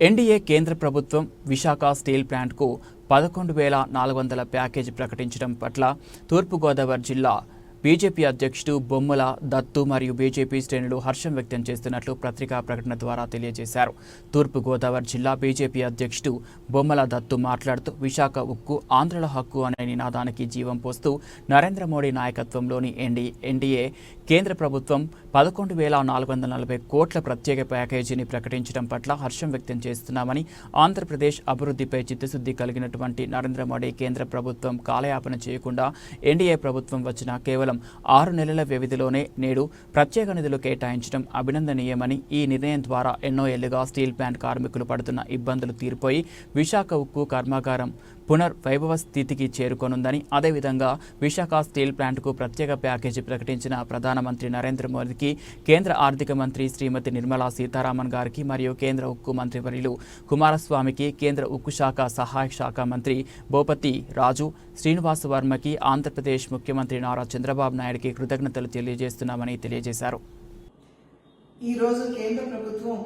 NDA కేంద్ర ప్రభుత్వం Visakha steel ప్లాంట్కు పదకొండు వేల నాలుగు వందల ప్యాకేజీ ప్రకటించడం పట్ల తూర్పుగోదావరి జిల్లా బీజేపీ అధ్యక్షుడు బొమ్మల దత్తు మరియు బీజేపీ శ్రేణులు హర్షం వ్యక్తం చేస్తున్నట్లు పత్రికా ప్రకటన ద్వారా తెలియజేశారు. తూర్పుగోదావరి జిల్లా బీజేపీ అధ్యక్షుడు బొమ్మల దత్తు మాట్లాడుతూ విశాఖ ఉక్కు ఆంధ్రుల హక్కు అనే నినాదానికి జీవం పోస్తూ నరేంద్ర మోడీ నాయకత్వంలోని ఎన్డీ ఎన్డీఏ కేంద్ర ప్రభుత్వం పదకొండు వేల నాలుగు వందల నలభై కోట్ల ప్రత్యేక ప్యాకేజీని ప్రకటించడం పట్ల హర్షం వ్యక్తం చేస్తున్నామని ఆంధ్రప్రదేశ్ అభివృద్ధిపై చిత్తశుద్ధి కలిగినటువంటి నరేంద్ర మోడీ కేంద్ర ప్రభుత్వం కాలయాపన చేయకుండా ఎన్డీఏ ప్రభుత్వం వచ్చిన కేవలం ఆరు నెలల వ్యవధిలోనే నేడు ప్రత్యేక నిధులు కేటాయించడం అభినందనీయమని ఈ నిర్ణయం ద్వారా ఎన్నో ఏళ్ళుగా స్టీల్ ప్లాంట్ కార్మికులు పడుతున్న ఇబ్బందులు తీరిపోయి విశాఖ ఉక్కు కర్మాగారం పునర్వైభవ స్థితికి చేరుకోనుందని అదేవిధంగా విశాఖ స్టీల్ ప్లాంట్కు ప్రత్యేక ప్యాకేజీ ప్రకటించిన ప్రధానమంత్రి నరేంద్ర మోదీకి కేంద్ర ఆర్థిక మంత్రి శ్రీమతి నిర్మలా సీతారామన్ గారికి మరియు కేంద్ర ఉక్కు మంత్రి వర్యులు కుమారస్వామికి కేంద్ర ఉక్కు శాఖ సహాయ శాఖ మంత్రి భూపతి రాజు శ్రీనివాస వర్మకి ఆంధ్రప్రదేశ్ ముఖ్యమంత్రి నారా చంద్రబాబు నాయుడికి కృతజ్ఞతలు తెలియజేస్తున్నామని తెలియజేశారు. ఈరోజు కేంద్ర ప్రభుత్వం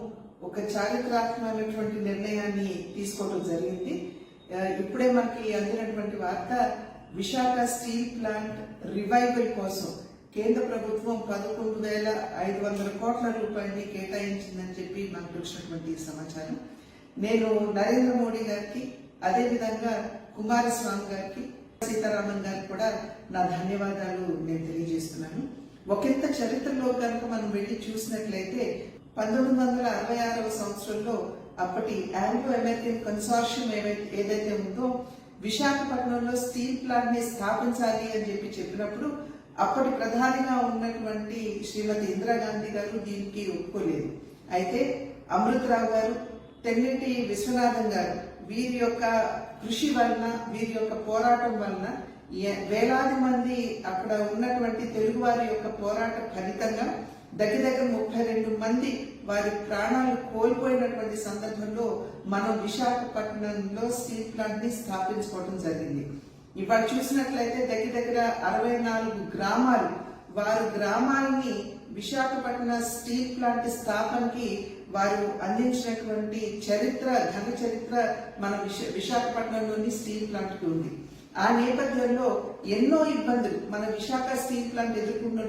ఒక చారిత్రాత్మకమైనటువంటి నిర్ణయాన్ని తీసుకోవడం జరిగింది. ఇప్పుడే మనకి అందినటువంటి వార్త విశాఖ స్టీల్ ప్లాంట్ రివైవల్ కోసం కేంద్ర ప్రభుత్వం పదకొండు వేల ఐదు వందల కోట్ల రూపాయలని కేటాయించిందని చెప్పి మనకు వచ్చినటువంటి సమాచారం. నేను నరేంద్ర మోడీ గారికి అదేవిధంగా కుమారస్వామి గారికి సీతారామన్ గారికి కూడా నా ధన్యవాదాలు నేను తెలియజేస్తున్నాను. ఒకంత చరిత్రలో కనుక మనం వెళ్ళి చూసినట్లయితే పంతొమ్మిది వందల అరవై ఆరవ సంవత్సరంలో అప్పటి ఆంగ్లో అమెరికన్ కన్సార్షియం ఏదైతే ఉందో విశాఖపట్నంలో స్టీల్ ప్లాంట్ని స్థాపించాలి అని చెప్పి చెప్పినప్పుడు అప్పటి ప్రధానిగా ఉన్నటువంటి శ్రీమతి ఇందిరాగాంధీ గారు దీనికి ఒప్పుకోలేదు. అయితే అమృతరావు గారు తెన్నిటి విశ్వనాథన్ గారు వీరి యొక్క కృషి వలన వీరి యొక్క పోరాటం వలన వేలాది మంది అక్కడ ఉన్నటువంటి తెలుగు వారి యొక్క పోరాట ఫలితంగా దగ్గర దగ్గర ముప్పై రెండు మంది వారి ప్రాణాలు కోల్పోయినటువంటి సందర్భంలో మనం విశాఖపట్నంలో స్టీల్ ప్లాంట్ని స్థాపించుకోవడం జరిగింది. ఇవాళ చూసినట్లయితే దగ్గర దగ్గర అరవై నాలుగు గ్రామాలు వారి గ్రామాలని విశాఖపట్నం స్టీల్ ప్లాంట్ స్థాపనకి వారు అందించినటువంటి చరిత్ర ఘన చరిత్ర మన విశాఖపట్నంలోని స్టీల్ ప్లాంట్కి ఉంది. ఆ నేపథ్యంలో ఎన్నో ఇబ్బందులు మన విశాఖ స్టీల్ ప్లాంట్ ఎదుర్కొన్న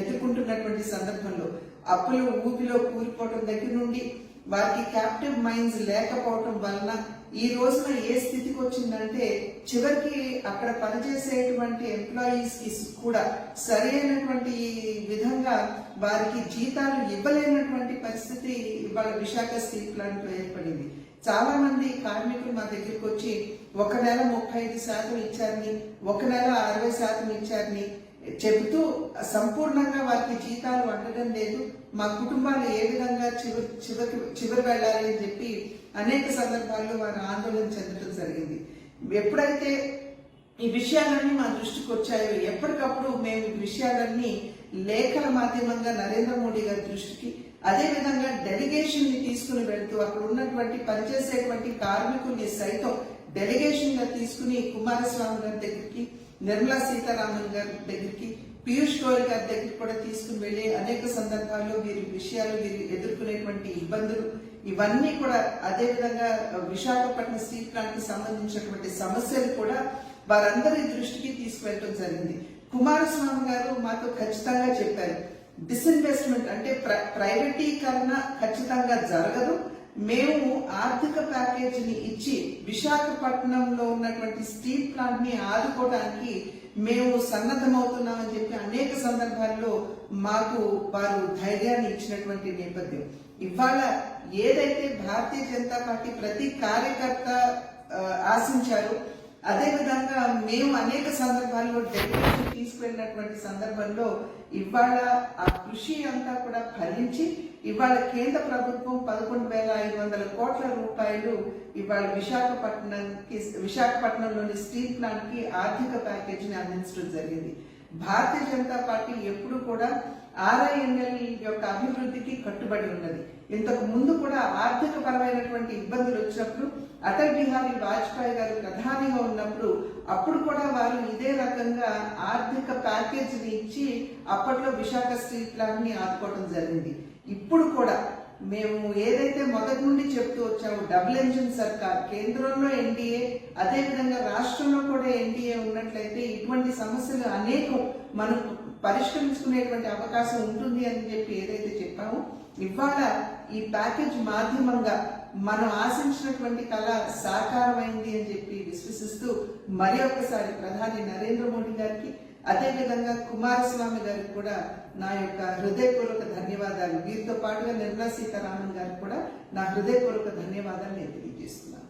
ఎదుర్కొంటున్నటువంటి సందర్భంలో అప్పులు ఊపిలో కూలిపోవటం దగ్గర నుండి వారికి క్యాప్టివ్ మైండ్స్ లేకపోవటం వలన ఈ రోజున ఏ స్థితికి వచ్చిందంటే చివరికి అక్కడ పనిచేసేటువంటి ఎంప్లాయీస్కి కూడా సరైనటువంటి విధంగా వారికి జీతాలు ఇవ్వలేనటువంటి పరిస్థితి ఇవాళ విశాఖ స్టీల్ ప్లాంట్లో ఏర్పడింది. చాలా మంది కార్మికులు మా దగ్గరికి వచ్చి ఒక నెల ముప్పై ఐదు శాతం ఇచ్చారని ఒక నెల అరవై శాతం ఇచ్చారని చెబుతూ సంపూర్ణంగా వారికి జీతాలు అందడం లేదు. మా కుటుంబాలు ఏ విధంగా చివరి చివరికి చివరి వెళ్ళాలి అని చెప్పి అనేక సందర్భాల్లో వారు ఆందోళన చెందడం జరిగింది. ఎప్పుడైతే ఈ విషయాలన్నీ మా దృష్టికి వచ్చాయో ఎప్పటికప్పుడు మేము ఈ విషయాలన్నీ లేఖల మాధ్యమంగా నరేంద్ర మోడీ గారి దృష్టికి అదేవిధంగా డెలిగేషన్ని తీసుకుని వెళ్తూ అక్కడ ఉన్నటువంటి పనిచేసేటువంటి కార్మికుల్ని సైతం డెలిగేషన్గా తీసుకుని కుమారస్వామి గారి దగ్గరికి నిర్మలా సీతారామన్ గారి దగ్గరికి పీయూష్ గోయల్ గారి దగ్గరికి కూడా తీసుకుని వెళ్ళే అనేక సందర్భాల్లో వీరి విషయాలు వీరు ఎదుర్కొనేటువంటి ఇబ్బందులు ఇవన్నీ కూడా అదే విధంగా విశాఖపట్నం స్టీల్ ప్లాంట్కి సంబంధించినటువంటి సమస్యలు కూడా వారందరి దృష్టికి తీసుకువెళ్ళడం జరిగింది. కుమారస్వామి గారు మాతో ఖచ్చితంగా చెప్పారు. డిస్ఇన్వెస్ట్మెంట్ అంటే ప్ర- ప్రైవేటీకరణ ఖచ్చితంగా జరగదు. మేము ఆర్థిక ప్యాకేజీని ఇచ్చి విశాఖపట్నంలో ఉన్నటువంటి స్టీల్ ప్లాంట్ని ఆదుకోవడానికి మేము సన్నద్ధమవుతున్నామని చెప్పి అనేక సందర్భాల్లో మాకు వారు ధైర్యాన్ని ఇచ్చినటువంటి నేపథ్యం. ఇవాళ ఏదైతే భారతీయ జనతా పార్టీ ప్రతి కార్యకర్త ఆశించారు ఆశించారో అదే విధంగా మేము అనేక సందర్భాల్లో డెలివరీ తీసుకెళ్ళినటువంటి సందర్భంలో ఇవాళ ఆ కృషి అంతా కూడా ఫలించి ఇవాళ కేంద్ర ప్రభుత్వం పదకొండు వేల ఐదు వందల కోట్ల రూపాయలు ఇవాళ విశాఖపట్నంకి విశాఖపట్నంలోని స్టీల్ ప్లాంట్కి ఆర్థిక ప్యాకేజీని అందించడం జరిగింది. భారతీయ జనతా పార్టీ ఎప్పుడు కూడా ఆర్ఐఎన్ఎల్ కట్టుబడి ఉన్నది. ఇంతకు ముందు కూడా ఆర్థిక పరమైనటువంటి ఇబ్బందులు వచ్చినప్పుడు అటల్ బిహారీ వాజ్పేయి గారు ప్రధానిగా ఉన్నప్పుడు అప్పుడు కూడా వారు ఇదే రకంగా ఆర్థిక ప్యాకేజీని ఇచ్చి అప్పట్లో విశాఖ స్ట్రీట్ ప్లాంట్ని ఆదుకోవడం జరిగింది. ఇప్పుడు కూడా మేము ఏదైతే మొదటి నుండి చెప్తూ వచ్చామో డబుల్ ఇంజిన్ సర్కార్ కేంద్రంలో ఎన్డీఏ అదేవిధంగా రాష్ట్రంలో కూడా ఎన్డీఏ ఉన్నట్లయితే ఇటువంటి సమస్యలు అనేకం మనం పరిష్కరించుకునేటువంటి అవకాశం ఉంటుంది అని చెప్పి ఏదైతే చెప్పామో ఇవాళ ఈ ప్యాకేజ్ మాధ్యమంగా మనం ఆశించినటువంటి కళ సాకారమైంది అని చెప్పి విశ్వసిస్తూ మరి ఒక్కసారి ప్రధాని నరేంద్ర మోడీ గారికి అదేవిధంగా కుమారస్వామి గారికి కూడా నా యొక్క హృదయపూర్వక ధన్యవాదాలు. వీరితో పాటుగా నిర్మలా సీతారామన్ గారికి కూడా నా హృదయపూర్వక ధన్యవాదాలు నేను తెలియజేస్తున్నాను.